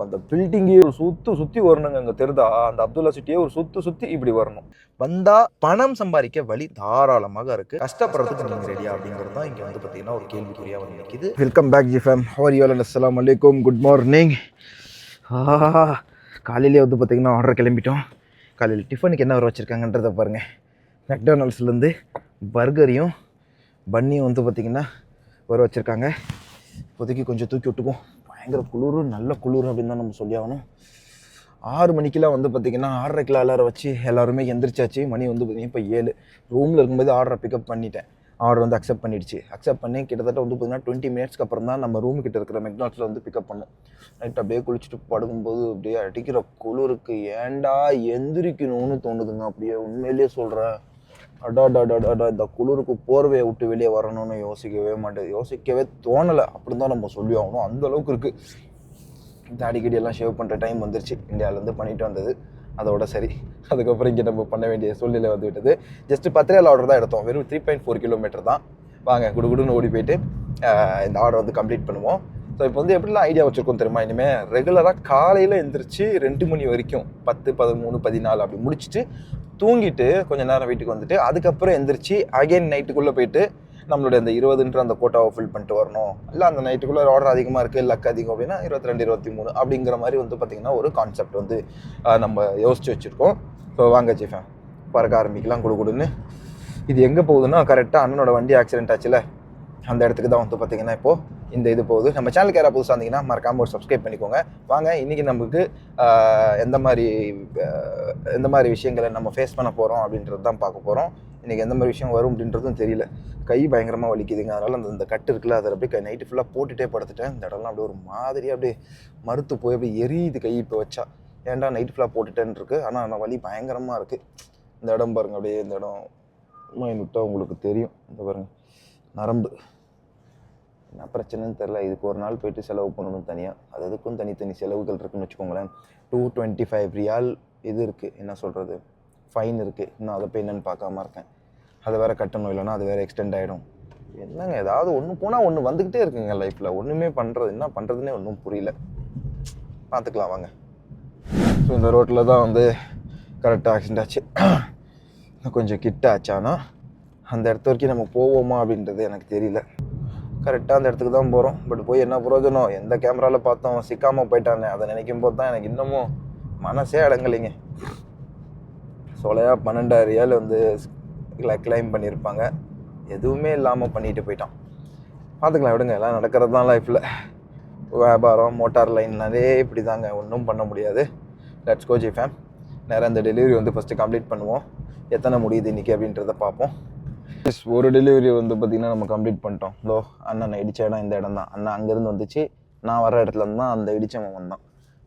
இப்போ அந்த பில்டிங்கே ஒரு சுற்று சுற்றி வரணுங்க அங்கே தெரிதா? அந்த அப்துல்லா சிட்டியே ஒரு சுற்று சுற்றி இப்படி வரணும். வந்தால் பணம் சம்பாதிக்க வழி தாராளமாக இருக்குது கஷ்டப்படுறதுக்கு நீங்கள் ரெடியா அப்படிங்கிறது தான் இங்கே வந்து பார்த்தீங்கன்னா ஒரு கேள்விக்குறியாக வந்து நிற்கிது welcome back ji fam how are you அஸ்லாம் அலைக்கும் குட் மார்னிங் காலையிலே வந்து பார்த்தீங்கன்னா ஆர்டர் கிளம்பிட்டோம். காலையில் டிஃபனுக்கு என்ன வர வச்சுருக்காங்கன்றதை பாருங்கள் மெக்டானல்ஸ்லேருந்து பர்கரையும் பன்னியும் வந்து பார்த்திங்கன்னா வர வச்சுருக்காங்க. இப்போதைக்கு கொஞ்சம் தூக்கி விட்டுக்குவோம். பயங்கர குளிர் நல்ல குளிர் அப்படின்னு தான் நம்ம சொல்லி ஆகணும். ஆறு மணிக்கெலாம் வந்து பார்த்திங்கன்னா ஆறரைக்கெலாம் எல்லாரும் வச்சு எல்லாருமே எந்திரிச்சாச்சு. மணி வந்து பார்த்திங்கன்னா இப்போ ஏழு. ரூமில் இருக்கும்போது ஆர்டரை பிக்கப் பண்ணிட்டேன். ஆர்டர் வந்து அக்செப்ட் பண்ணிடுச்சு. அக்செப்ட் பண்ணி கிட்டத்தட்ட வந்து பார்த்திங்கன்னா டுவெண்ட்டி மினிட்ஸ்க்கு அப்புறம் தான் நம்ம ரூம் கிட்ட இருக்கிற மெக்டானல்ஸில் வந்து பிக்கப் பண்ணோம். நைட் அப்படியே குளிச்சுட்டு படுக்கும்போது அப்படியே அடிக்கிற குளிருக்கு ஏண்டா எந்திரிக்கணும்னு தோணுதுங்க. அப்படியே உண்மையிலேயே சொல்கிறேன் அடா இந்த குளிருக்கு போர்வையை விட்டு வெளியே வரணும்னு யோசிக்கவே மாட்டேது யோசிக்கவே தோணலை. அப்படின்னு தான் நம்ம சொல்லி ஆகணும். அந்த அளவுக்கு இருக்குது இந்த அடிக்கடி எல்லாம் ஷேவ் பண்ணுற டைம் வந்துருச்சு. இந்தியாவிலேருந்து பண்ணிட்டு வந்தது. அதோட சரி. அதுக்கப்புறம் இங்கே நம்ம பண்ண வேண்டிய சூழ்நிலை வந்து விட்டது. ஜஸ்ட் பத்து ஆர்டர் தான் எடுத்தோம். வெறும் த்ரீ பாயிண்ட் ஃபோர் கிலோமீட்டர் தான். வாங்க குடுகுடுன்னு ஓடி போயிட்டு இந்த ஆர்டர் வந்து கம்ப்ளீட் பண்ணுவோம். ஸோ இப்போ வந்து எப்படிலாம் ஐடியா வச்சுருக்கோம் தெரியுமா? இனிமேல் ரெகுலராக காலையில் எழுந்திரிச்சு ரெண்டு மணி வரைக்கும் பத்து பதிமூணு பதினாலு அப்படி முடிச்சுட்டு தூங்கிட்டு கொஞ்சம் நேரம் வீட்டுக்கு வந்துட்டு அதுக்கப்புறம் எந்திரிச்சு அகைன் நைட்டுக்குள்ளே போயிட்டு நம்மளுடைய அந்த இருபதுன்ற அந்த கோட்டாவை ஃபில் பண்ணிட்டு வரணும். இல்லை அந்த நைட்டுக்குள்ளே ஆர்டர் அதிகமாக இருக்குது லக் அதிகம் அப்படின்னா இருபத்தி ரெண்டு இருபத்தி மூணு அப்படிங்கிற மாதிரி வந்து பார்த்திங்கன்னா ஒரு கான்செப்ட் வந்து நம்ம யோசிச்சு வச்சுருக்கோம். ஸோ வாங்க ஜிஃபேன் பறக்க ஆரம்பிக்கலாம் குடு குடுன்னு. இது எங்கே போகுதுன்னா கரெக்டாக அண்ணனோட வண்டி ஆக்சிடென்ட் ஆச்சுல. அந்த இடத்துக்கு தான் வந்து பார்த்திங்கன்னா இப்போது இந்த இது போகுது. நம்ம சேனலுக்கு யாராவது புதுசாக இருந்தீங்கன்னா மறக்காமல் ஒரு சப்ஸ்கிரைப் பண்ணிக்கோங்க. வாங்க இன்றைக்கி நமக்கு எந்த மாதிரி எந்த மாதிரி விஷயங்களை நம்ம ஃபேஸ் பண்ண போகிறோம் அப்படின்றது தான் பார்க்க போகிறோம் இன்றைக்கி எந்த மாதிரி விஷயம் வரும் அப்படின்றதும் தெரியல. கை பயங்கரமாக வலிக்குதுங்க. அதனால் அந்த இந்த கட்டு இருக்குல்ல அதில் அப்படியே நைட்டு ஃபுல்லாக போட்டுட்டே படுத்துட்டேன். இந்த இடம்லாம் அப்படியே ஒரு மாதிரியாக அப்படியே மறுத்து போய் அப்படியே எரியுது கை இப்போ வச்சா. ஏன்டா நைட் ஃபுல்லாக போட்டுட்டேன்னு இருக்குது ஆனால் அந்த வலி பயங்கரமாக இருக்குது இந்த இடம் பாருங்கள் அப்படியே இந்த இடம் மைனூட்டாக உங்களுக்கு தெரியும். இந்த பாருங்கள் நரம்பு. என்ன பிரச்சனைன்னு தெரில இதுக்கு ஒரு நாள் போயிட்டு செலவு பண்ணணும் தனியாக அது அதுக்கும் தனித்தனி செலவுகள் இருக்குன்னு வச்சுக்கோங்களேன். டூ டுவெண்ட்டி ஃபைவ் ரியால் இது இருக்குது என்ன சொல்கிறது ஃபைன் இருக்குது இன்னும் அதை போய் என்னன்னு பார்க்காம இருக்கேன். அதை வேறு கட்டணும். இல்லைன்னா அது வேறு எக்ஸ்டெண்ட் ஆகிடும் என்னங்க ஏதாவது ஒன்று போனால் ஒன்று வந்துக்கிட்டே இருக்குங்க லைஃப்பில் ஒன்றுமே பண்ணுறது என்ன பண்ணுறதுனே ஒன்றும் புரியல. பார்த்துக்கலாம் வாங்க. ஸோ இந்த ரோட்டில் தான் வந்து கரெக்டாக ஆக்சிடென்ட் ஆச்சு. கொஞ்சம் கிட்ட ஆச்சானா அந்த இடத்து வரைக்கும் நம்ம போவோமா அப்படின்றது எனக்கு தெரியல. கரெக்டாக அந்த இடத்துக்கு தான் போகிறோம் பட் போய் என்ன பிரயோஜனம்? எந்த கேமராவில் பார்த்தோம்? சிக்காமல் போயிட்டானே. அதை நினைக்கும் போது தான் எனக்கு இன்னமும் மனசே அடங்கலைங்க. சொலையாக பன்னெண்டாயிரம் ரியால் வந்து கிளைம் பண்ணியிருப்பாங்க. எதுவுமே இல்லாமல் பண்ணிட்டு போயிட்டான். பார்த்துக்கலாம் விடுங்க. எல்லாம் நடக்கிறது தான் லைஃப்பில் வியாபாரம் மோட்டார் லைன்னாலே இப்படி தாங்க ஒன்றும் பண்ண முடியாது. லெட்ஸ் கோஜி ஃபேம் நேராக இந்த டெலிவரி வந்து ஃபஸ்ட்டு கம்ப்ளீட் பண்ணுவோம். எத்தனை முடியுது இன்றைக்கி அப்படின்றத பார்ப்போம். எஸ் ஒரு டெலிவரி வந்து பார்த்திங்கன்னா நம்ம கம்ப்ளீட் பண்ணிட்டோம். லோ அண்ணன் இடித்த இடம் இந்த இடம் தான் அண்ணன் அங்கேருந்து வந்துச்சு. நான் வர இடத்துல இருந்து தான் அந்த இடிச்சவன் வந்தான்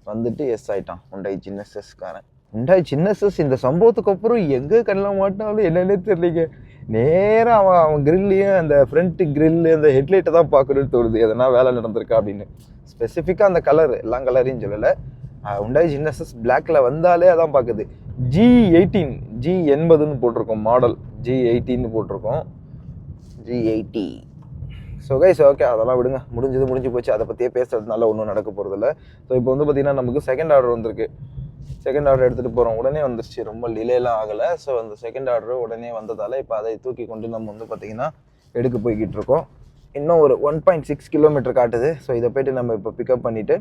வந்துட்டு எஸ் ஆகிட்டான் உண்டாய் சின்னசஸ்காரன் உண்டாய் சின்னசஸ் இந்த சம்பவத்துக்கு அப்புறம் எங்கே கண்ணில் மாட்டினாலும் என்னன்னே தெரியலீங்க. நேராக அவன் அவன் கிரில்லையும் அந்த ஃப்ரண்ட்டு கிரில்லு அந்த ஹெட்லைட்டை தான் பார்க்கணும்னு தோணுது. எதனா வேலை நடந்திருக்கா அப்படின்னு. ஸ்பெசிஃபிக்காக அந்த கலர் எல்லா கலரையும் சொல்லலை. உண்டாய் சின்னசஸ் பிளாக்கில் வந்தாலே அதான் பார்க்குது. ஜி எயிட்டீன் ஜி எண்பதுன்னு போட்டிருக்கோம் மாடல் ஜி எயிட்டின்னு போட்டிருக்கோம். G eighty so guys okay அதெல்லாம் விடுங்க. முடிஞ்சது முடிஞ்சு போச்சு. அதை பற்றியே பேசுறதுனால ஒன்றும் நடக்க போகிறதில்ல ஸோ இப்போ வந்து பார்த்திங்கன்னா நமக்கு செகண்ட் ஆர்டர் வந்திருக்கு. செகண்ட் ஆர்டர் எடுத்துகிட்டு போகிறோம் உடனே வந்துருச்சு. ரொம்ப டிலேலாம் ஆகலை. ஸோ அந்த செகண்ட் ஆர்டர் உடனே வந்ததால் இப்போ அதை தூக்கி கொண்டு நம்ம வந்து பார்த்திங்கன்னா எடுக்க போய்கிட்டு இருக்கோம். இன்னும் ஒரு ஒன் பாயிண்ட் சிக்ஸ் கிலோமீட்டர் காட்டுது. ஸோ இதை போயிட்டு நம்ம இப்போ பிக்கப் பண்ணிவிட்டு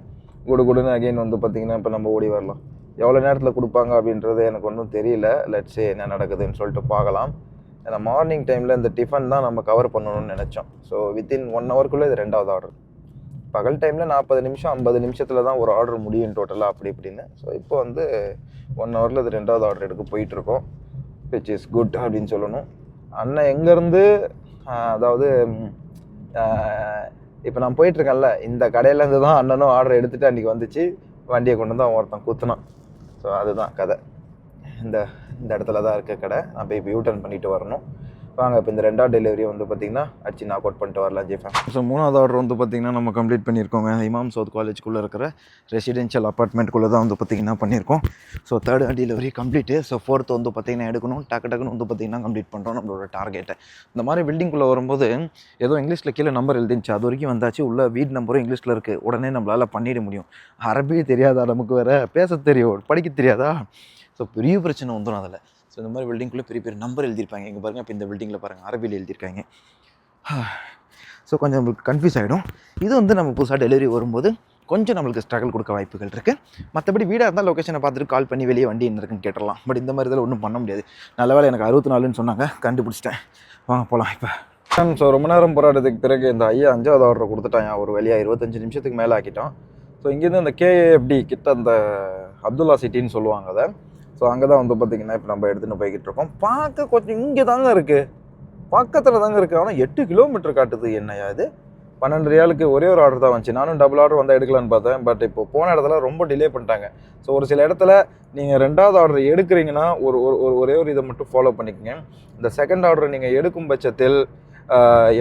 குடு குடுன்னு அகைன் வந்து பார்த்திங்கன்னா இப்போ நம்ம ஓடி வரலாம். எவ்வளோ நேரத்தில் கொடுப்பாங்க அப்படின்றது எனக்கு ஒன்றும் தெரியல. லெட்ஸ் என்ன நடக்குதுன்னு சொல்லிட்டு பார்க்கலாம். ஏன்னா மார்னிங் டைமில் இந்த டிஃபன் தான் நம்ம கவர் பண்ணணும்னு நினச்சோம். ஸோ வித்தின் ஒன் ஹவருக்குள்ளே இது ரெண்டாவது ஆர்டர் பகல் டைமில் நாற்பது நிமிஷம் ஐம்பது நிமிஷத்தில் தான் ஒரு ஆர்டர் முடியும் டோட்டலாக அப்படி இப்படின்னு. ஸோ இப்போ வந்து ஒன் ஹவரில் இது ரெண்டாவது ஆர்டர் எடுக்க போயிட்டுருக்கோம். விச் இஸ் குட் அப்படின்னு சொல்லணும். அண்ணன் எங்கேருந்து அதாவது இப்போ நான் போயிட்டுருக்கேன்ல இந்த கடையிலேருந்து தான் அண்ணனும் ஆர்டர் எடுத்துகிட்டு அன்றைக்கி வந்துச்சு. வண்டியை கொண்டு வந்து அவன் ஒருத்தன் குத்துனான். ஸோ அதுதான் கதை. இந்த இந்த இடத்துல தான் இருக்க கடை நான் போய் இப்போ டர்ன் பண்ணிட்டு வரணும். வாங்க இப்போ இந்த ரெண்டாவது டெலிவரி வந்து பார்த்தீங்கன்னா அடிச்சு நாக் அவுட் பண்ணிட்டு வரலாம் ஜெய்ஃபேன் ஸோ மூணாவது ஆர்டர் வந்து பார்த்திங்கன்னா நம்ம கம்ப்ளீட் பண்ணியிருக்கோங்க. இமாம் சவுத் காலேஜ்குள்ளே இருக்கிற ரெசிடென்ஷியல் அப்பார்ட்மெண்ட்குள்ளே தான் வந்து பார்த்தீங்கன்னா பண்ணியிருக்கோம். So third delivery complete so fourth வந்து பார்த்திங்கன்னா எடுக்கணும். டக்கு டக்குன்னு வந்து பார்த்திங்கன்னா கம்ப்ளீட் பண்ணுறோம் நம்மளோட டார்கெட்டை இந்த மாதிரி பில்டிங்குள்ளே வரும்போது ஏதோ இங்கிலீஷில் கீழே நம்பர் எழுதிருந்துச்சு. அது வரைக்கும் வந்தாச்சு. உள்ள வீட் நம்பரும் இங்கிலீஷில் இருக்குது உடனே நம்மளால் பண்ணிட முடியும். அரபி தெரியாதா நமக்கு வேறு? பேச தெரியும். படிக்க தெரியாதா? ஸோ பெரிய பிரச்சனை வந்துடும் அதில். ஸோ இந்த மாதிரி பில்டிங்குள்ளே பெரிய பெரிய நம்பர் எழுதியிருப்பாங்க. இங்கே பாருங்கள் இப்போ இந்த பில்டிங்கில் பாருங்கள் அரபியில் எழுதியிருக்காங்க. ஸோ கொஞ்சம் நம்மளுக்கு கன்ஃபியூஸ் ஆகிடும் இது வந்து நம்ம புதுசாக டெலிவரி வரும்போது கொஞ்சம் நம்மளுக்கு ஸ்ட்ரகிள் கொடுக்க வாய்ப்புகள் இருக்குது மற்றபடி வீடாக இருந்தால் லொக்கேஷனை பார்த்துட்டு கால் பண்ணி வெளியே வண்டி என்ன இருக்குன்னு கேட்டுடலாம். பட் இந்த மாதிரி இதில் ஒன்றும் பண்ண முடியாது. நல்ல வேலை எனக்கு அறுபத்தி நாலுன்னு சொன்னாங்க. கண்டுபிடிச்சிட்டேன். வாங்க போகலாம் இப்போ ஸோ ரொம்ப நேரம் போராட்டத்துக்கு பிறகு இந்த ஐயா அஞ்சாவது ஆர்டர் கொடுத்துட்டான். ஒரு வெளியாக இருபத்தஞ்சு நிமிஷத்துக்கு மேலே ஆக்கிட்டான். ஸோ இங்கேருந்து அந்த கேஏஎஃப்டி கிட்ட அந்த அப்துல்லா சிட்டின்னு சொல்லுவாங்க அதை. ஸோ அங்கே தான் வந்து பார்த்திங்கன்னா இப்போ நம்ம எடுத்துகிட்டு போய்கிட்டு இருக்கோம் பார்க்க கொஞ்சம் இங்கே தாங்க இருக்குது பக்கத்தில் தாங்க இருக்குது ஆனால் எட்டு கிலோமீட்டர் காட்டுது. என்னையா இது? பன்னெண்டு ரியாலுக்கு ஒரே ஒரு ஆர்டர் தான் வந்துச்சு. நானும் டபுள் ஆர்டர் வந்தால் எடுக்கலான்னு பார்த்தேன். பட் இப்போ போன இடத்துல ரொம்ப டிலே பண்ணிட்டாங்க. ஸோ ஒரு சில இடத்துல நீங்கள் ரெண்டாவது ஆர்டர் எடுக்கிறீங்கன்னா ஒரு ஒரு ஒரு ஒரே ஒரு இதை மட்டும் ஃபாலோ பண்ணிக்கோங்க. இந்த செகண்ட் ஆர்டர் நீங்கள் எடுக்கும் பட்சத்தில்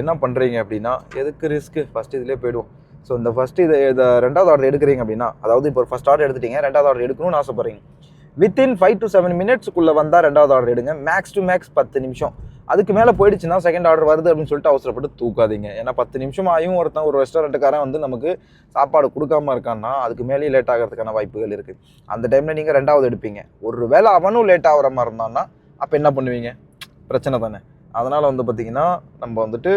என்ன பண்ணுறீங்க அப்படின்னா எதுக்கு ரிஸ்க்கு ஃபஸ்ட் இதிலே போயிடுவோம். ஸோ இந்த ஃபஸ்ட்டு இதை இதை ரெண்டாவது ஆர்டர் எடுக்கிறீங்க அப்படின்னா அதாவது இப்போ ஃபஸ்ட் ஆர்டர் எடுத்துட்டீங்க. ரெண்டாவது ஆர்டர் எடுக்கணும்னு ஆசைப்பட்றீங்க. வித்தின் ஃபைவ் டு செவன் மினிட்ஸ்க்குள்ளே வந்தால் ரெண்டாவது ஆர்டர் எடுங்க. மேக்ஸ் டு மேக்ஸ் பத்து நிமிஷம். அதுக்கு மேலே போயிடுச்சுன்னா செகண்ட் ஆர்டர் வருது அப்படின்னு சொல்லிட்டு அவசரப்பட்டு தூக்காதீங்க. ஏன்னா பத்து நிமிஷம் ஆயும் ஒருத்தன் ஒரு ரெஸ்டாரண்ட்டுக்காரன் வந்து நமக்கு சாப்பாடு கொடுக்காம இருக்கான்னா அதுக்கு மேலேயே லேட் ஆகிறதுக்கான வாய்ப்புகள் இருக்குது அந்த டைமில் நீங்கள் ரெண்டாவது எடுப்பீங்க. ஒரு வேளை அவனும் லேட் ஆகிற மாதிரி இருந்தான்னா அப்போ என்ன பண்ணுவீங்க? பிரச்சனை தானே. அதனால் வந்து பார்த்திங்கன்னா நம்ம வந்துட்டு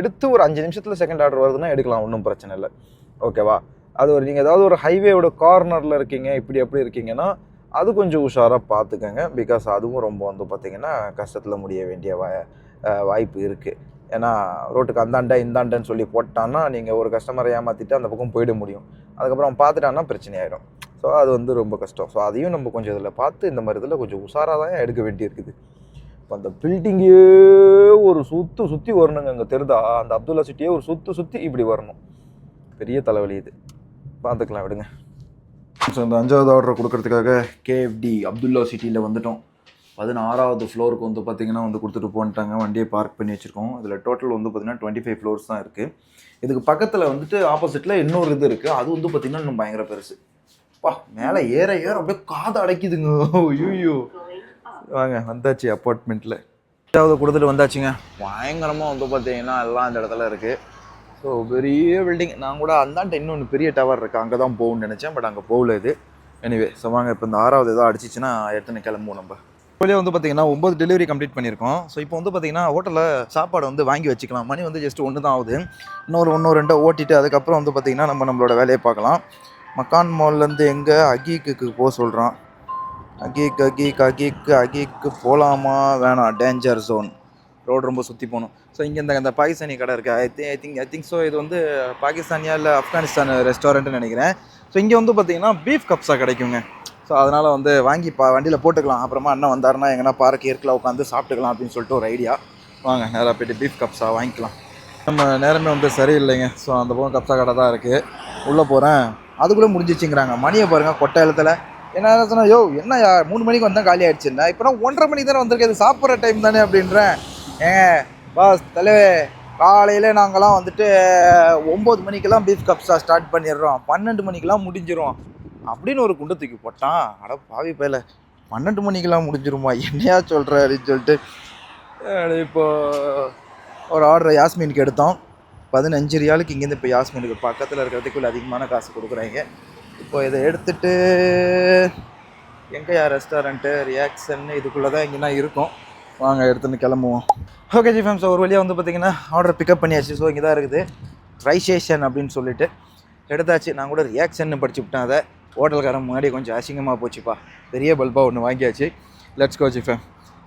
எடுத்து ஒரு அஞ்சு நிமிஷத்தில் செகண்ட் ஆர்டர் வருதுன்னா எடுக்கலாம். ஒன்றும் பிரச்சனை இல்லை. ஓகேவா அது ஒரு நீங்கள் ஏதாவது ஒரு ஹைவேயோட கார்னரில் இருக்கீங்க. இப்படி எப்படி இருக்கீங்கன்னா அது கொஞ்சம் உஷாராக பார்த்துக்கோங்க பிகாஸ் அதுவும் ரொம்ப வந்து பார்த்திங்கன்னா கஷ்டத்தில் முடிய வேண்டிய வா வாய்ப்பு இருக்குது ஏன்னா ரோட்டுக்கு அந்தாண்ட இந்தாண்டன்னு சொல்லி போட்டான்னா நீங்கள் ஒரு கஸ்டமரை ஏமாற்றிட்டு அந்த பக்கம் போயிட முடியும். அதுக்கப்புறம் பார்த்துட்டான்னா பிரச்சனை ஆகிடும் ஸோ அது வந்து ரொம்ப கஷ்டம். ஸோ அதையும் நம்ம கொஞ்சம் இதில் பார்த்து இந்த மாதிரி இதில் கொஞ்சம் உஷாராக தான் எடுக்க வேண்டியிருக்குது. இப்போ அந்த பில்டிங்கே ஒரு சுற்று சுற்றி வரணுங்க அங்கே தெரிதா? அந்த அப்துல்லா சிட்டியே ஒரு சுற்று சுற்றி இப்படி வரணும். பெரிய தலைவலி இது. பார்த்துக்கலாம் விடுங்க. ஸோ இந்த அஞ்சாவது ஆர்டர் கொடுக்கறதுக்காக கேஎஃப்டி அப்துல்லா சிட்டியில் வந்துட்டோம். பதினாறாவது ஃப்ளோருக்கு வந்து பார்த்திங்கன்னா வந்து கொடுத்துட்டு போன்ட்டாங்க. வண்டியை பார்க் பண்ணி வச்சுருக்கோம். இதில் டோட்டல் வந்து பார்த்திங்கன்னா டுவெண்ட்டி ஃபைவ் ஃப்ளோர்ஸ் தான் இருக்குது இதுக்கு பக்கத்தில் வந்துட்டு ஆப்போசிட்டில் இன்னொரு இது இருக்குது அது வந்து பார்த்திங்கன்னா இன்னும் பயங்கர பெருசு. பா மேலே ஏற ஏற அப்படியே காது அடைக்குதுங்க. ஐயோ வாங்க வந்தாச்சு அப்பார்ட்மெண்ட்டில் எட்டாவது கொடுத்துட்டு வந்தாச்சுங்க. பயங்கரமாக வந்து பார்த்தீங்கன்னா எல்லாம் அந்த இடத்துல இருக்குது ஸோ பெரிய பில்டிங் நான் கூட அந்தாண்ட இன்னொன்று பெரிய டவர் இருக்குது அங்கே தான் போகும்னு நினச்சேன் பட் அங்கே போகல இது. எனிவே ஸோ வாங்க இப்போ இந்த ஆறாவது ஏதோ அடிச்சிச்சுன்னா எடுத்துன்னு கிளம்புவோம் நம்ம. வெளியே வந்து பார்த்தீங்கன்னா ஒம்பது டெலிவரி கம்ப்ளீட் பண்ணியிருக்கோம். ஸோ இப்போ வந்து பார்த்தீங்கன்னா ஹோட்டலில் சாப்பாடு வந்து வாங்கி வச்சுக்கலாம். மணி வந்து ஜஸ்ட் ஒன்று தான் ஆகுது. இன்னொரு ஒன்று ரெண்டோ ஓட்டிட்டு அதுக்கப்புறம் வந்து பார்த்தீங்கன்னா நம்ம நம்மளோட வேலையை பார்க்கலாம். மக்கான் மால்லேருந்து எங்கே? அகீக்கு போக சொல்கிறான் அகீக் அகீக் அகீக்கு அகீக்கு போகலாமா வேணாம். டேஞ்சர் ஜோன் ரோடு ரொம்ப சுற்றி போகணும். ஸோ இங்கே இந்த அந்த பாகிஸ்தானி கடை இருக்குது I think I think I think so இது வந்து பாகிஸ்தானியா இல்லை ஆப்கானிஸ்தான் ரெஸ்டாரண்ட்னு நினைக்கிறேன். ஸோ இங்கே வந்து பார்த்திங்கன்னா பீஃப் கப்ஸா கிடைக்குங்க. ஸோ அதனால் வந்து வாங்கி பா வண்டியில் போட்டுக்கலாம். அப்புறமா அண்ணன் வந்தாருன்னா எங்கன்னா பார்க் ஏற்கில் உட்காந்து சாப்பிட்டுக்கலாம் அப்படின்னு சொல்லிட்டு ஒரு ஐடியா வாங்க நேராக போய்ட்டு பீஃப் கப்ஸா வாங்கிக்கலாம். நம்ம நேரமே வந்து சரியில்லைங்க. ஸோ அந்த பக்கம் கப்ஸா கடை தான் இருக்குது உள்ளே போகிறேன் அதுக்குள்ளே முடிஞ்சிச்சுங்கிறாங்க. மணியை பாருங்கள் கொட்டையத்தில் என்ன சொன்னால் யோ என்ன யா மூணு மணிக்கு வந்தால் காலி ஆகிடுச்சுன்னா இப்போ நான் ஒன்றரை மணிக்கு தானே வந்திருக்கேன். சாப்பிட்ற டைம் தானே அப்படின்றேன். ஏங்க பாஸ் தலைவே காலையில் நாங்களாம் வந்துட்டு ஒம்பது மணிக்கெல்லாம் பீஃப் கப்ஸா ஸ்டார்ட் பண்ணிடுறோம். பன்னெண்டு மணிக்கெல்லாம் முடிஞ்சிடும் அப்படின்னு ஒரு குண்டை தூக்கி போட்டான். அட பாவி பேல பன்னெண்டு மணிக்கெல்லாம் முடிஞ்சிருமா? என்னையா சொல்கிற அப்படின்னு சொல்லிட்டு இப்போது ஒரு ஆர்டர் யாஸ்மீனுக்கு எடுத்தோம். பதினஞ்சு ரியாலுக்கு இங்கேருந்து இப்போ யாஸ்மீனுக்கு பக்கத்தில் இருக்கிறதுக்குள்ள அதிகமான காசு கொடுக்குறாங்க. இப்போ இதை எடுத்துட்டு எங்கேயா ரெஸ்டாரண்ட்டு ரியாக்ஷன் இதுக்குள்ளே தான் இங்கே இருக்கும். வாங்க எடுத்துன்னு கிளம்புவோம். ஓகே ஜி ஃபேம்ஸ் ஒரு வழியாக வந்து பார்த்தீங்கன்னா ஆர்டர் பிக்கப் பண்ணியாச்சு. ஸோ இங்கே தான் இருக்குது. ரைசேஷன் அப்படின்னு சொல்லிட்டு எடுத்தாச்சு. நான் கூட ரியாக்ஷன் படிச்சு விட்டேன் அதை. ஹோட்டல்காரன் முன்னாடி கொஞ்சம் அசிங்கமாக போச்சுப்பா. பெரிய பல்பாக ஒன்று வாங்கியாச்சு. லெட்ஸ் கோ ஜி ஃபேம்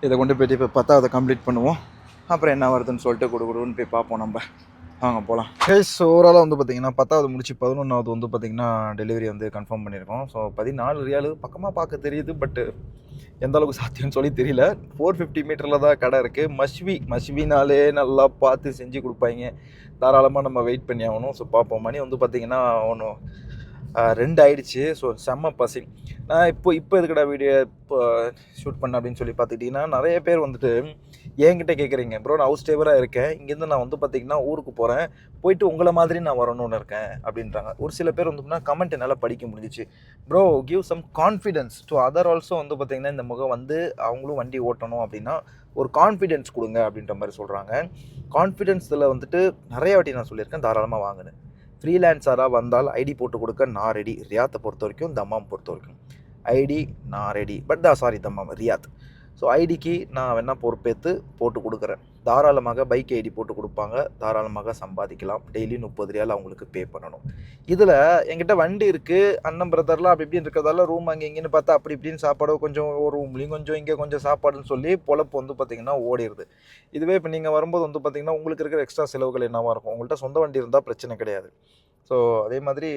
இதை கொண்டு போயிட்டு இப்போ பத்தாவது கம்ப்ளீட் பண்ணுவோம். அப்புறம் என்ன வருதுன்னு சொல்லிட்டு கொடுக்குறோன்னு போய் பார்ப்போம் நம்ம. வாங்க போகலாம் கேஸ் ஓவராலாக வந்து பார்த்தீங்கன்னா பத்தாவது முடிச்சு பதினொன்றாவது வந்து பார்த்தீங்கன்னா டெலிவரி வந்து கன்ஃபார்ம் பண்ணியிருக்கோம். ஸோ பதினாலு ரியாலு பக்கமாக பார்க்க தெரியுது பட் எந்த அளவுக்கு சாத்தியம்னு சொல்லி தெரியல. ஃபோர் ஃபிஃப்டி மீட்டரில் தான் கடை இருக்குது மஷ்வி மஷ்வினாலே நல்லா பார்த்து செஞ்சு கொடுப்பாங்க. தாராளமாக நம்ம வெயிட் பண்ணி ஆகணும். ஸோ பார்ப்போம். மணி வந்து பார்த்தீங்கன்னா ஒன்று ரெண்டு ஆயிடுச்சு. ஸோ செம்ம பசி. நான் இப்போ இப்போ எதுக்கடா வீடியோ இப்போ ஷூட் பண்ண அப்படின்னு சொல்லி பார்த்துக்கிட்டிங்கன்னா நிறைய பேர் வந்துட்டு என்கிட்ட கேட்குறீங்க ப்ரோ நான் ஹவுஸ் டேவராக இருக்கேன். இங்கேருந்து நான் வந்து பார்த்தீங்கன்னா ஊருக்கு போகிறேன் போயிட்டு உங்களை மாதிரி நான் வரணும்னு இருக்கேன். அப்படின்றாங்க. ஒரு சில பேர் வந்து கமெண்ட் என்னால் படிக்க முடிஞ்சிச்சு. Bro give some confidence to other also வந்து பார்த்திங்கன்னா இந்த முகம் வந்து அவங்களும் வண்டி ஓட்டணும் அப்படின்னா ஒரு கான்ஃபிடென்ஸ் கொடுங்க அப்படின்ற மாதிரி சொல்கிறாங்க கான்ஃபிடென்ஸில் வந்துட்டு நிறைய வாட்டி நான் சொல்லியிருக்கேன் தாராளமாக வாங்கினேன். ஃப்ரீலான்சராக வந்தால் ஐடி போட்டு கொடுக்க நான் ரெடி ரியாத்தை பொறுத்த வரைக்கும் தம்மாம் பொறுத்த வரைக்கும் ஐடி நான் ரெடி பட் தான் சாரி தம்மாம் ரியாத். ஸோ ஐடிக்கு நான் வேணால் பொறுப்பேற்று போட்டு கொடுக்குறேன். தாராளமாக பைக் ஐடி போட்டு கொடுப்பாங்க. தாராளமாக சம்பாதிக்கலாம். டெய்லி முப்பது ரியால் அவங்களுக்கு பே பண்ணணும். இதில் என்கிட்ட வண்டி இருக்குது அண்ணன் பிரதர்லாம் அப்படி இப்படின்னு இருக்கிறதால ரூம் அங்கே இங்கேன்னு பார்த்தா அப்படி இப்படின்னு சாப்பாடு கொஞ்சம் ஒரு ரூம்லேயும் கொஞ்சம் இங்கே கொஞ்சம் சாப்பாடுன்னு சொல்லி பொழப்பு வந்து பார்த்திங்கன்னா ஓடிடுது இதுவே இப்போ நீங்கள் வரும்போது வந்து பார்த்திங்கன்னா உங்களுக்கு இருக்கிற எக்ஸ்ட்ரா செலவுகள் என்னவாக இருக்கும்? உங்கள்கிட்ட சொந்த வண்டி இருந்தால் பிரச்சனை கிடையாது. ஸோ அதே மாதிரி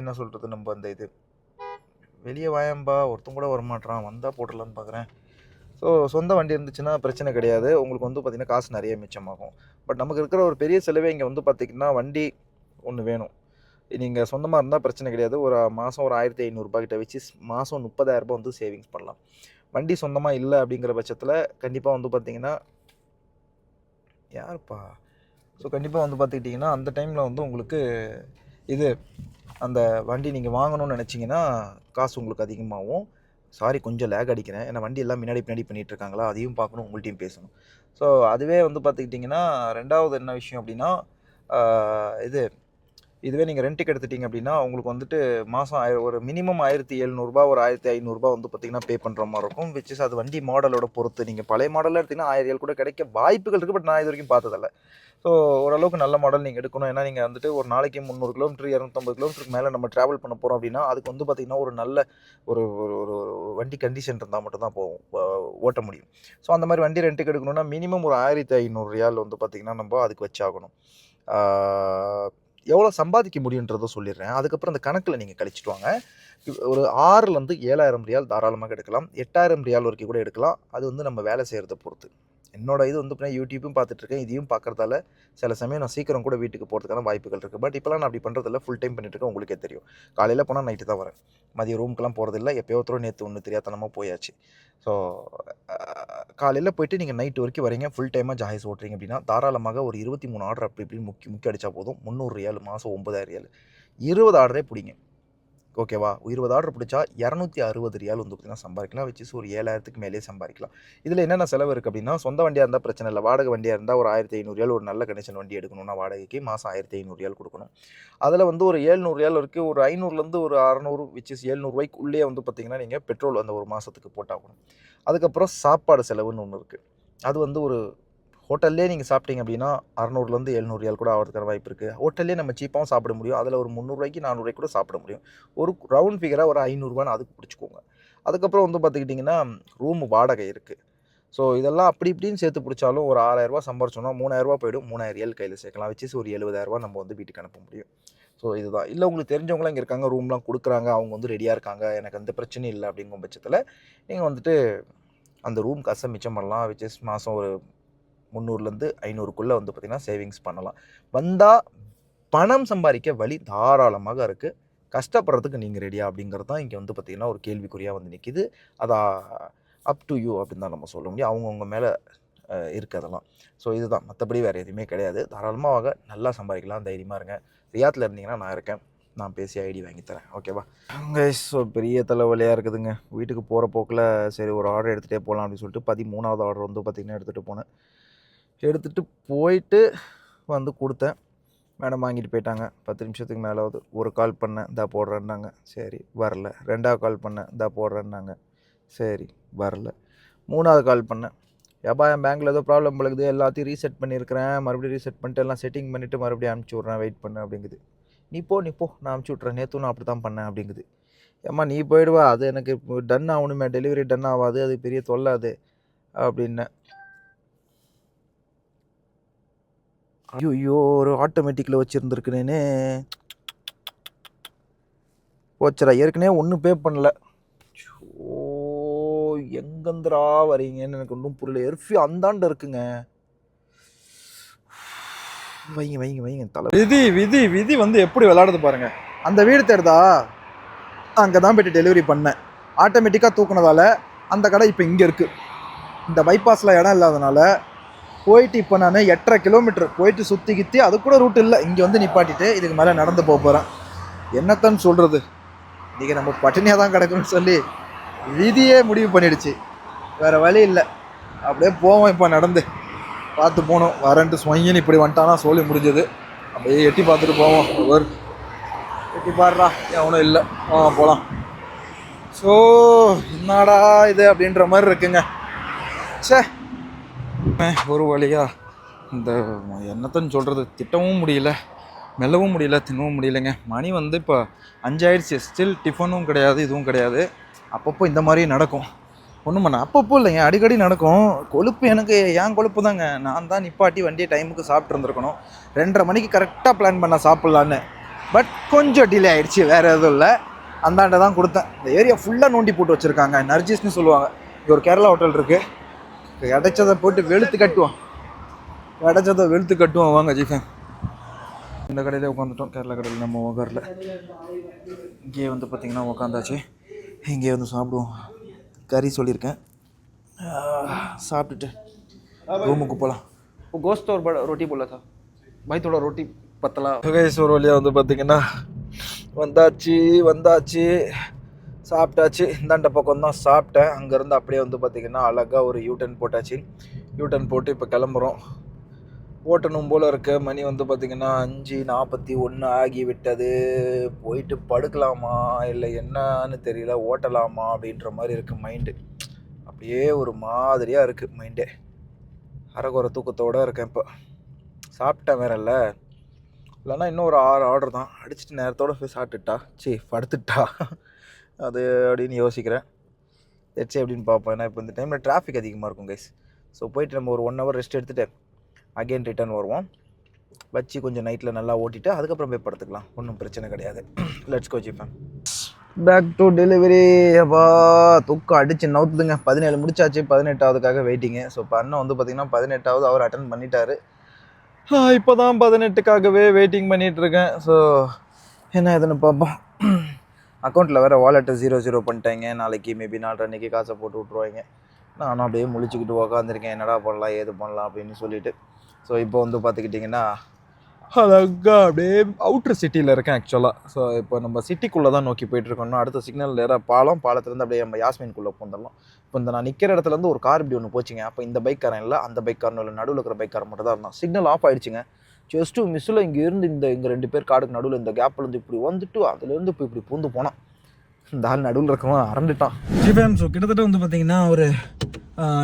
என்ன சொல்கிறது நம்ம அந்த இது? வெளியே வாயம்பா. ஒருத்தங்க கூட வரமாட்றான். வந்தால் போட்டுடலான்னு பார்க்குறேன் ஸோ சொந்த வண்டி இருந்துச்சுன்னா பிரச்சனை கிடையாது. உங்களுக்கு வந்து பார்த்திங்கன்னா காசு நிறைய மிச்சமாகும். பட் நமக்கு இருக்கிற ஒரு பெரிய செலவே இங்கே வந்து பார்த்திங்கன்னா வண்டி ஒன்று வேணும். நீங்கள் சொந்தமாக இருந்தால் பிரச்சனை கிடையாது. ஒரு மாதம் ஒரு ஆயிரத்தி ஐநூறுரூபா கிட்ட வச்சு மாதம் முப்பதாயிரரூபா வந்து சேவிங்ஸ் பண்ணலாம். வண்டி சொந்தமாக இல்லை அப்படிங்கிற பட்சத்தில் கண்டிப்பாக வந்து பார்த்திங்கன்னா யாருப்பா? ஸோ கண்டிப்பாக வந்து பார்த்துக்கிட்டிங்கன்னா அந்த டைமில் வந்து உங்களுக்கு இது அந்த வண்டி நீங்கள் வாங்கணும்னு நினச்சிங்கன்னா காசு உங்களுக்கு அதிகமாகும். சாரி கொஞ்சம் லேக் அடிக்கிறேன். ஏன்னா வண்டி எல்லாம் முன்னாடி பின்னாடி பண்ணிகிட்டு இருக்காங்களா அதையும் பார்க்கணும் உங்கள்ட்டையும் பேசணும். ஸோ அதுவே வந்து பார்த்துக்கிட்டிங்கன்னா ரெண்டாவது என்ன விஷயம் அப்படின்னா இது இதுவே நீங்கள் ரெண்ட்டுக்கு எடுத்துட்டீங்க அப்படின்னா உங்களுக்கு வந்துட்டு மாதம் ஆயிரம் ஒரு மினிமம் ஆயிரத்தி எழுநூறுபா ஒரு ஆயிரத்தி ஐநூறுரூபா வந்து பார்த்தீங்கன்னா பே பண்ணுற மாதிரி இருக்கும். விச் இஸ் அது வண்டி மாடலோட பொறுத்து. நீங்கள் பழைய மாடலில் எடுத்தீங்கன்னா ஆயிரம் ஏழு கூட கிடைக்க வாய்ப்புகள் இருக்குது பட் நான் இது வரைக்கும் பார்த்ததில்ல. ஸோ ஓரளவுக்கு நல்ல மாடல் நீங்கள் எடுக்கணும். ஏன்னா நீங்கள் வந்துட்டு ஒரு நாளைக்கு முந்நூறு கிலோமீட்டர் இரநூத்தம்பது கிலோமீட்டருக்கு மேலே நம்ம ட்ராவல் பண்ண போகிறோம் அப்படின்னா அதுக்கு வந்து பார்த்திங்கன்னா ஒரு நல்ல ஒரு ஒரு ஒரு ஒரு வண்டி கண்டிஷன் இருந்தால் மட்டும்தான் போகும். ஓட்ட முடியும். ஸோ அந்த மாதிரி வண்டி ரெண்ட்டுக்கு எடுக்கணும்னா மினிமம் ஒரு ஆயிரத்தி ஐநூறு ரியால் வந்து பார்த்திங்கன்னா நம்ம அதுக்கு வச்சாகணும். எவ்வளோ சம்பாதிக்க முடியுன்றதை சொல்லிடுறேன். அதுக்கப்புறம் அந்த கணக்கில் நீங்கள் கழிச்சிட்டு வாங்க. ஒரு ஆறுலேருந்து ஏழாயிரம் ரியால் தாராளமாக எடுக்கலாம். எட்டாயிரம் ரியால் வரைக்கும் கூட எடுக்கலாம். அது வந்து நம்ம வேலை செய்கிறத பொறுத்து. என்னோட இது வந்து பார்த்தீங்கன்னா யூடியூப்பும் பார்த்துட்ருக்கேன் இதையும் பார்க்குறதால சில சமயம் நான் சீக்கிரம் கூட வீட்டுக்கு போகிறதுக்கான வாய்ப்புகள் இருக்குது பட் இப்போலாம் நான் அப்படி பண்ணுறதில்ல ஃபுல் டைம் பண்ணிட்டுருக்கேன் உங்களுக்கே தெரியும். காலையில் போனால் நைட்டு தான் வரேன். மதியம் ரூமுக்கெல்லாம் போகிறதில்ல எப்போயோ ஒருத்தரோ நேற்று ஒன்று தெரியாதனமாக போயாச்சு. ஸோ காலையில் போயிட்டு நீங்கள் நைட் வரைக்கும் வரீங்க. ஃபுல் டைமாக ஜாயிஸ் ஓட்டுறீங்க அப்படின்னா தாராளமாக ஒரு இருபத்தி மூணு ஆர்டர் அப்படி இப்படி முக்கி முக்கி அடித்தா போதும். முந்நூறு ரியால் மாதம் ஒம்பதாயிரம் ரியால் இருபது ஆர்டரே பிடிங்க. ஓகேவா இருபது ஆர்டர் பிடிச்சா இரநூத்தி அறுபது ரியால் வந்து பார்த்தீங்கன்னா சம்பாதிக்கலாம். வச்சு ஒரு ஏழாயிரத்துக்கு மேலே சம்பாதிக்கலாம். இதில் என்னென்ன செலவு இருக்குது அப்படின்னா சொந்த வண்டியாக இருந்தால் பிரச்சனை இல்லை. வாடகை வண்டியாக இருந்தால் ஒரு ஆயிரத்தி ஐநூறுரியால் ஒரு நல்ல கண்டிஷன் வண்டி எடுக்கணும்னா வாடகைக்கு மாதம் ஆயிரத்தி ஐநூறுரியால் கொடுக்கணும். அதில் வந்து ஒரு ஏழ்நூறு இருக்குது வரைக்கும் ஒரு ஐநூறுலேருந்து ஒரு அறநூறு விச் இஸ் ஏழ்நூறுவாய்க்கு உள்ளே வந்து பார்த்தீங்கன்னா நீங்கள் பெட்ரோல் அந்த ஒரு மாதத்துக்கு போட்டாகணும். அதுக்கப்புறம் சாப்பாடு செலவுன்னு ஒன்று இருக்குது அது வந்து ஒரு ஹோட்டல்லே நீங்கள் சாப்பிட்டீங்க அப்படின்னா அறநூறுலேருந்து எழுநூறு ரியால் கூட ஆகிறதுக்கான வாய்ப்பு இருக்குது ஹோட்டல்லே நம்ம சீப்பாகவும் சாப்பிட முடியும். அதில் ஒரு முந்நூறுரூவாய்க்கு நானூறுரூவாய்க்கு கூட சாப்பிட முடியும். ஒரு ரவுண்ட் ஃபிகராக ஒரு ஐநூறுரூவான்னு அதுக்கு பிடிச்சிக்கோங்க. அதுக்கப்புறம் வந்து பார்த்துக்கிட்டிங்கன்னா ரூம் வாடகை இருக்குது ஸோ இதெல்லாம் அப்படி இப்படின்னு சேர்த்து பிடிச்சாலும் ஒரு ஆறாயிரரூபா சம்பாரிச்சோன்னா மூணாயிரரூபா போயிடும். மூணாயிரம் ரியல் கையில் சேர்க்கலாம். வச்சு ஒரு எழுபதாயிரரூபா நம்ம வந்து வீட்டுக்கு அனுப்ப முடியும். ஸோ இதுதான். இல்லை உங்களுக்கு தெரிஞ்சவங்களாம் இங்கே இருக்காங்க. ரூம்லாம் கொடுக்குறாங்க. அவங்க வந்து ரெடியாக இருக்காங்க. எனக்கு எந்த பிரச்சனையும் இல்லை அப்படிங்கும் பட்சத்தில் நீங்கள் வந்துட்டு அந்த ரூம் காசை மிச்சம் பண்ணலாம். விச் இஸ் மாதம் ஒரு முந்நூறுலேருந்து ஐநூறுக்குள்ளே வந்து பார்த்திங்கன்னா சேவிங்ஸ் பண்ணலாம். வந்தால் பணம் சம்பாதிக்க வழி தாராளமாக இருக்குது கஷ்டப்படுறதுக்கு நீங்கள் ரெடியா அப்படிங்கிறது தான் இங்கே வந்து பார்த்திங்கன்னா ஒரு கேள்விக்குறியாக வந்து நிற்கிது அதா அப் டு யூ அப்படின்னு தான் நம்ம சொல்ல முடியும். அவங்கவுங்க மேலே இருக்கிறதெல்லாம் ஸோ இதுதான். மற்றபடி வேறு எதுவுமே கிடையாது. தாராளமாக நல்லா சம்பாதிக்கலாம். தைரியமாக இருங்க. ரியாத்தில் இருந்தீங்கன்னா நான் இருக்கேன். நான் பேசி ஐடி வாங்கி தரேன். ஓகேவா ஸோ பெரிய தலைவலியாக இருக்குதுங்க. வீட்டுக்கு போகிற போக்கில் சரி ஒரு ஆர்டர் எடுத்துகிட்டே போகலாம் அப்படின்னு சொல்லிட்டு பதிமூணாவது ஆர்டர் வந்து பார்த்திங்கன்னா எடுத்துகிட்டு போனேன். எடுத்துகிட்டு போயிட்டு வந்து கொடுத்தேன். மேடம் வாங்கிட்டு போயிட்டாங்க. பத்து நிமிஷத்துக்கு மேலே ஆகுது ஒரு கால் பண்ணேன். இந்தா போடுறேன்னாங்க. சரி வரல. ரெண்டாவது கால் பண்ணேன். இந்தா போடுறேன்னாங்க. சரி வரல. மூணாவது கால் பண்ணேன். ஏப்பா என் பேங்க்கில் ஏதோ ப்ராப்ளம் பழகுது எல்லாத்தையும் ரீசெட் பண்ணியிருக்கிறேன். மறுபடியும் ரீசெட் பண்ணிட்டு எல்லாம் செட்டிங் பண்ணிவிட்டு மறுபடியும் அனுப்பிச்சி விட்றேன். வெயிட் பண்ணு அப்படிங்குது. நீ போ நீ போ. நான் அனுப்பிச்சி விட்றேன் நேற்று நான் அப்படி தான் பண்ணேன் அப்படிங்குது. ஏம்மா நீ போயிடுவா. அது எனக்கு டன் ஆகணுமே. டெலிவரி டன் ஆகாது. அது பெரிய தொல்லாது அப்படின்னேன். ஐயோ ஒரு ஆட்டோமேட்டிக்கில் வச்சுருந்துருக்குனேனே. போச்சுடா ஏற்கனவே ஒன்றும் பே பண்ணல. ஓ எங்கந்திரா வரீங்கன்னு எனக்கு ஒன்றும் புரியல. எர்ஃபி அந்தாண்ட இருக்குங்க. வைங்க வைங்க வைங்க தலை. விதி விதி விதி வந்து எப்படி விளாடுது பாருங்க. அந்த வீடு தேடுதா? அங்கே தான் போய்ட்டு டெலிவரி பண்ணேன் ஆட்டோமேட்டிக்காக தூக்குனதால அந்த கடை இப்போ இங்கே இருக்குது இந்த பைபாஸில் இடம் இல்லாதனால போயிட்டு இப்போ நான் எட்டரை கிலோமீட்டர் போயிட்டு சுற்றி கித்தி அது கூட ரூட் இல்லை. இங்கே வந்து நிப்பாட்டிட்டு இதுக்கு மேலே நடந்து போக போகிறேன் என்னத்தான் சொல்கிறது இன்றைக்கி நம்ம பட்டினியாக தான் கிடக்குன்னு சொல்லி விதியே முடிவு பண்ணிடுச்சு. வேறு வழி இல்லை. அப்படியே போவோம் இப்போ நடந்து. பார்த்து போனோம் வரேன்ட்டு ஸ்வங்கின்னு இப்படி வந்துட்டானா சொல்லி முடிஞ்சது. அப்படியே எட்டி பார்த்துட்டு போவோம். ஒரு எட்டி பாடுறா எவனும் இல்லை. ஆ போகலாம் ஸோ என்னடா இது அப்படின்ற மாதிரி இருக்குங்க. ச்சே. ஒரு வழியாக இந்த என்னத்தன்னு சொல்கிறது திட்டவும் முடியல மெல்லவும் முடியல தின்னவும் முடியலைங்க. மணி வந்து இப்போ அஞ்சாயிடுச்சு. ஸ்டில் டிஃபனும் கிடையாது இதுவும் கிடையாது. அப்பப்போ இந்த மாதிரி நடக்கும். ஒன்றும் பண்ண அப்பப்போ இல்லைங்க அடிக்கடி நடக்கும். கொழுப்பு எனக்கு ஏன் கொழுப்பு தாங்க நான் தான் நிப்பாட்டி வண்டியை டைமுக்கு சாப்பிட்டு இருந்திருக்கணும். ரெண்டரை மணிக்கு கரெக்டாக பிளான் பண்ண சாப்பிட்லான்னு. பட் கொஞ்சம் டிலே ஆகிடுச்சு வேறு எதுவும் இல்லை. அந்தாண்ட தான் கொடுத்தேன். இந்த ஏரியா ஃபுல்லாக நோண்டி போட்டு வச்சுருக்காங்க. நர்ஜிஸ்னு சொல்லுவாங்க. இங்கே ஒரு கேரளா ஹோட்டல் இருக்குது கிடைச்சதை போட்டு வெளுத்து கட்டுவோம். கிடைச்சதை வெளுத்து கட்டுவோம். வாங்க ஜிஃபேன் இந்த கடையிலே உட்காந்துட்டோம் கேரளா கடையில் நம்ம உக்காரில் இங்கேயே வந்து பார்த்திங்கன்னா உக்காந்தாச்சு இங்கே வந்து சாப்பிடுவோம். கறி சொல்லியிருக்கேன். சாப்பிட்டுட்டு ரூமுக்கு போகலாம் கோஸ்ட் ஒரு பட ரொட்டி போல சார் ரொட்டி பத்தலாம் சுகேஷ் வழியாக வந்து பார்த்திங்கன்னா வந்தாச்சு வந்தாச்சு. சாப்பிட்டாச்சு. இந்தாண்ட பக்கம் தான் சாப்பிட்டேன். அங்கேருந்து அப்படியே வந்து பார்த்தீங்கன்னா அழகாக ஒரு யூட்டன் போட்டாச்சு. யூட்டன் போட்டு இப்போ கிளம்புறோம். ஓட்டணும் போல் இருக்க. மணி வந்து பார்த்திங்கன்னா அஞ்சு நாற்பத்தி ஒன்று ஆகி விட்டது போயிட்டு படுக்கலாமா? இல்லை என்னன்னு தெரியல. ஓட்டலாமா? அப்படின்ற மாதிரி இருக்குது மைண்டு அப்படியே ஒரு மாதிரியாக இருக்குது மைண்டே அரைக்குறை தூக்கத்தோடு இருக்கேன் இப்போ. சாப்பிட்டேன் வேறல்ல இல்லைன்னா இன்னும் ஒரு ஆறு ஆர்டர் தான். அடிச்சுட்டு நேரத்தோடு போய் சாப்பிட்டுட்டா. சீ படுத்துட்டா. அது அப்படின்னு யோசிக்கிறேன். எச்சு அப்படின்னு பார்ப்போம். ஏன்னா இப்போ இந்த டைமில் டிராஃபிக் அதிகமாக இருக்கும் கைஸ் ஸோ போயிட்டு நம்ம ஒரு ஒன் ஹவர் ரெஸ்ட் எடுத்துகிட்டு அகைன் ரிட்டர்ன் வருவோம். வச்சு கொஞ்சம் நைட்டில் நல்லா ஓட்டிட்டு அதுக்கப்புறம் போய் படுத்துக்கலாம். ஒன்றும் பிரச்சனை கிடையாது. Let's go back to delivery அப்பா தூக்கம் அடிச்சு நவுத்துதுங்க. பதினேழு முடிச்சாச்சு. பதினெட்டாவதுக்காக வெயிட்டிங்கு ஸோ இப்போ அண்ணன் வந்து பார்த்திங்கன்னா பதினெட்டாவது அவர் அட்டன் பண்ணிட்டாரு. இப்போ தான் பதினெட்டுக்காகவே வெயிட்டிங் பண்ணிகிட்ருக்கேன் இருக்கேன். ஸோ என்ன ஏதுன்னு பார்ப்போம். அக்கௌண்ட்டில் வேறு வாலெட்டை ஜீரோ ஜீரோ பண்ணிட்டாங்க. நாளைக்கு மேபி நாலரைக்கு காசை போட்டு விட்ருவாங்க நானும் அப்படியே முழிச்சுக்கிட்டு உக்காந்துருக்கேன். என்னடா பண்ணலாம் ஏது பண்ணலாம் அப்படின்னு சொல்லிட்டு. ஸோ இப்போ வந்து பார்த்துக்கிட்டிங்கன்னா அழகா அப்படியே அவுட்ரு சிட்டியில் இருக்கேன் ஆக்சுவலாக ஸோ இப்போ நம்ம சிட்டிக்குள்ளே தான் நோக்கி போயிட்டுருக்கோம். அடுத்த சிக்னல் நேராக பாலம் பாலத்துலேருந்து அப்படியே நம்ம யாஸ்மின்குள்ளே போந்துடலாம். இப்போ இந்த நான் நிற்கிற இடத்துலேருந்து ஒரு கார் இப்படி ஒன்று போச்சுங்க. அப்போ இந்த பைக்காரன் இல்லை அந்த பைக்காரன் இல்லை நடுவில் இருக்கிற பைக்காரன் மட்டும் தான் இருந்தான். சிக்னல் ஆஃப் ஆகிடுச்சிங்க ஜஸ்ட்டு மிஸ்ஸில் இங்கேருந்து இந்த இங்கே ரெண்டு பேர் காடுக்கு நடுவில் இந்த கேப்லேருந்து இப்படி வந்துட்டு அதுலேருந்து இப்போ இப்படி பூந்து போனான். இந்த ஆள் நடுவில் இருக்கவன் அரண்டுட்டான் ஜிஃபேம் ஸோ கிட்டத்தட்ட வந்து பார்த்தீங்கன்னா ஒரு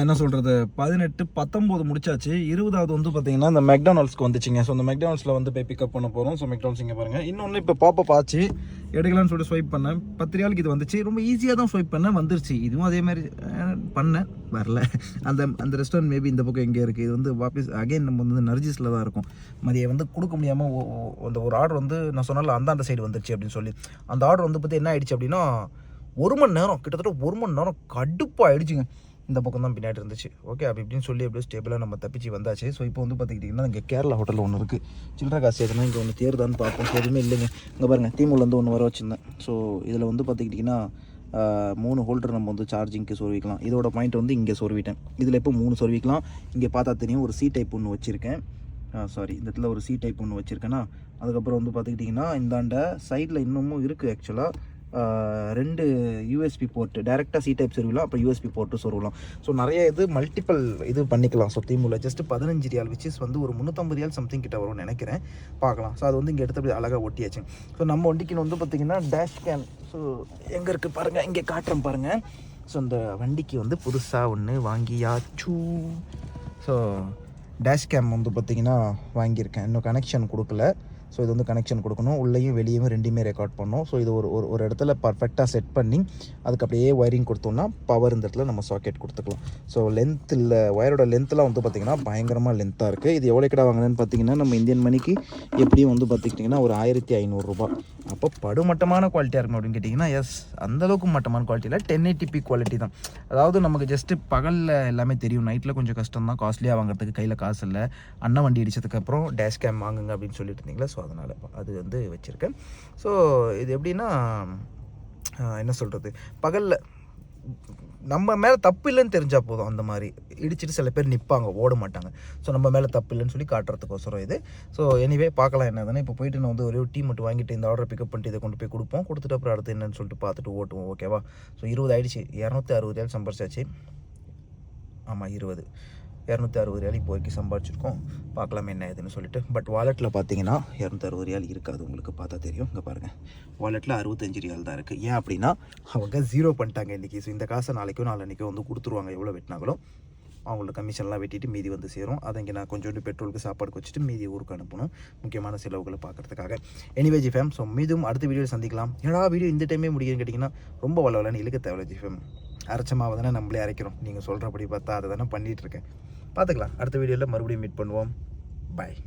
என்ன சொல்கிறது பதினெட்டு பத்தொம்போது முடிச்சாச்சு. இருபதாவது வந்து பார்த்தீங்கன்னா இந்த மெக்டானல்ஸ்க்கு வந்துச்சுங்க. ஸோ அந்த மெக்டானல்ஸில் வந்து போய் பிக்கப் பண்ண போகிறோம் ஸோ மெக்டானல்ஸ் இங்கே பாருங்கள் இன்னொன்று இப்போ பாப்பா பார்த்து எடுக்கலாம்னு சொல்லிட்டு ஸ்வைப் பண்ணேன். பத்து ரியாலுக்கு இது வந்துச்சு. ரொம்ப ஈஸியாக தான் ஸ்வைப் பண்ணேன். வந்துருச்சு. இதுவும் அதே மாதிரி பண்ணேன். வரல. அந்த அந்த ரெஸ்டாரண்ட் மேபி இந்த பக்கம் எங்கே இருக்குது இது வந்து வாபஸ் அகைன் நம்ம வந்து நர்ஜிஸில் தான் இருக்கும். மதியம் வந்து கொடுக்க முடியாமல் அந்த ஒரு ஆர்டர் வந்து நான் சொன்னால அந்தாண்ட சைடு வந்துருச்சு அப்படின்னு சொல்லி. அந்த ஆர்டர் வந்து பார்த்து என்ன ஆயிடுச்சு அப்படின்னா ஒரு மணி நேரம் கிட்டத்தட்ட ஒரு மணி நேரம் கடுப்பாக ஆயிடுச்சுங்க இந்த பக்கம் தான் பின்னாடி இருந்துச்சு. ஓகே அப்படி இப்படின்னு சொல்லி அப்படியே ஸ்டேபிளாக நம்ம தப்பிச்சு வந்தாச்சு. ஸோ இப்போ வந்து பார்த்துக்கிட்டிங்கன்னா இங்கே கேரளா ஹோட்டல் ஒன்று இருக்குது சில்லற காசு எதுனா இங்கே ஒன்று தேர்தான்னு பார்ப்போம். ஸோ எதுவுமே இல்லைங்க. இங்கே பாருங்கள் தீமுலேருந்து ஒன்று வர வச்சுருந்தேன். ஸோ இதில் வந்து பார்த்துக்கிட்டிங்கன்னா மூணு ஹோல்டர் நம்ம வந்து சார்ஜிங்க்கு சொருவிக்கலாம் இதோட பாயிண்ட் வந்து இங்கே சொருவிட்டேன் இதில் இப்போ மூணு சொருவிக்கலாம் இங்கே பார்த்தா தெரியும். ஒரு சி டைப் ஒன்று வச்சுருக்கேன். சாரி இந்த இடத்துல ஒரு சி டைப் ஒன்று வச்சுருக்கேன்னா அதுக்கப்புறம் வந்து பார்த்துக்கிட்டிங்கன்னா இந்தாண்ட சைடில் இன்னமும் இருக்குது ஆக்சுவலாக ரெண்டு யூஎஸ்பி போர்ட்டு டேரெக்டாக சி டைப் சொருவிலாம் அப்புறம் யூஎஸ்பி போர்ட்டு சொருவலாம் ஸோ நிறைய இது மல்டிபிள் இது பண்ணிக்கலாம். ஸோ தீமுல ஜஸ்ட் பதினஞ்சு ரியால் விச் இஸ் வந்து ஒரு முந்நூற்றம்பது ரியால் சம்திங் கிட்ட வரும்னு நினைக்கிறேன். பார்க்கலாம். ஸோ அது வந்து இங்கே எடுத்து அழகாக ஒட்டியாச்சு. ஸோ நம்ம வண்டிக்கு வந்து பார்த்திங்கன்னா டேஷ் கேன் ஸோ எங்கே இருக்குது பாருங்கள் இங்கே காட்டுறேன் பாருங்கள் ஸோ இந்த வண்டிக்கு வந்து புதுசாக ஒன்று வாங்கியாச்சு. ஸோ டேஷ் கேம் வந்து பார்த்திங்கன்னா வாங்கியிருக்கேன். இன்னும் கனெக்ஷன் கொடுக்கல. ஸோ இது வந்து கனெக்ஷன் கொடுக்கணும். உள்ளேயும் வெளியும் ரெண்டுமே ரெக்கார்ட் பண்ணணும். ஸோ இது ஒரு ஒரு ஒரு இடத்துல பர்ஃபெக்டாக செட் பண்ணி அதுக்கு அப்படியே ஒயரிங் கொடுத்தோம்னா பவர் இந்த இடத்துல நம்ம சாக்கெட் கொடுத்துக்கலாம். ஸோ லென்த் இல்லை ஒயரோட லென்த்லாம் வந்து பார்த்திங்கன்னா பயங்கரமாக லென்த்தாக இருக்குது இது எவ்வளோ கிட்ட வாங்கினேன்னு பார்த்தீங்கன்னா நம்ம இந்தியன் மணிக்கு எப்படியும் வந்து பார்த்துக்கிட்டிங்கன்னா ஒரு ஆயிரத்தி ஐநூறுரூபா அப்போ படுமட்டமான குவாலிட்டியாக இருக்கும் அப்படின்னு கேட்டிங்கன்னா எஸ் அந்தளவுக்கு மட்டமான குவாலிட்டியில் இல்லை. டென் ஏடிபி குவாலிட்டி தான். அதாவது நமக்கு ஜஸ்ட்டு பகலில் எல்லாமே தெரியும். நைட்டில் கொஞ்சம் கஷ்டம் தான் காஸ்ட்லியாக வாங்குறதுக்கு கையில் காசு இல்லை. அண்ணன் வண்டி இடிச்சதுக்கப்புறம் டேஷ் கேம் வாங்குங்க அப்படின்னு சொல்லிட்டு இருந்தீங்களா ஸோ அதனால் அது வந்து வச்சுருக்கேன். ஸோ இது எப்படின்னா என்ன சொல்கிறது பகலில் நம்ம மேலே தப்பு இல்லைன்னு தெரிஞ்சால் போதும் அந்த மாதிரி. இடிச்சிட்டு சில பேர் நிற்பாங்க ஓட மாட்டாங்க. ஸோ நம்ம மேலே தப்பு இல்லைன்னு சொல்லி காட்டுறதுக்கோசரம் இது. ஸோ எனிவே பார்க்கலாம் என்னதுன்னு இப்போ போயிட்டு நான் வந்து ஒரே ஒரு டீ மட்டும் வாங்கிட்டு இந்த ஆர்டர் பிக்கப் பண்ணிட்டு இதை கொண்டு போய் கொடுப்போம். கொடுத்துட்டு அப்புறம் அடுத்து என்னன்னு சொல்லிட்டு பார்த்துட்டு ஓட்டுவோம் ஓகேவா ஸோ இருபது ஆயிடுச்சு. இரநூத்தி அறுபது ஏழு சம்பரிச்சாச்சு. ஆமாம் இருபது. இரநூத்தி அறுபது ரியால் இப்போ வரைக்கும் சம்பாதிச்சிருக்கோம். பார்க்கலாம் என்ன ஏதுன்னு சொல்லிட்டு. பட் வாலெட்டில் பார்த்தீங்கன்னா இரநூத்தி அறுபது ரியால் இருக்காது. உங்களுக்கு பார்த்தா தெரியும். இங்கே பாருங்கள் வாலெட்டில் அறுபத்தஞ்சு ரியால் தான் இருக்குது ஏன் அப்படின்னா அவங்க ஜீரோ பண்ணிட்டாங்க இன்றைக்கி ஸோ இந்த காசை நாளைக்கோ நாளன்னைக்கோ வந்து கொடுத்துருவாங்க. எவ்வளோ வெட்டினாங்களோ அவங்களோட கமிஷன்லாம் வெட்டிட்டு மீதி வந்து சேரும். அதை இங்கே நான் கொஞ்சோண்டு பெட்ரோலுக்கு சாப்பாடுக்கு வச்சுட்டு மீதி ஊருக்கு அனுப்பணும். முக்கியமான செலவுகளை பார்க்கறதுக்காக. எனிவே ஜிஃபேம் ஸோ மீதும் அடுத்த வீடியோவில் சந்திக்கலாம். ஏடா வீடியோ இந்த டைமே முடியும்னு கேட்டிங்கன்னா ரொம்ப வளவலன்னு இழுக்க தேவையில்ல ஜிஃபேம் அரைச்சமாக தானே நம்மளே அரைக்கிறோம். நீங்கள் சொல்கிறபடி பார்த்தா அதை தானே பண்ணிகிட்ருக்கேன் பார்த்துக்கலாம். அடுத்த வீடியோவில் மறுபடியும் மீட் பண்ணுவோம். பாய்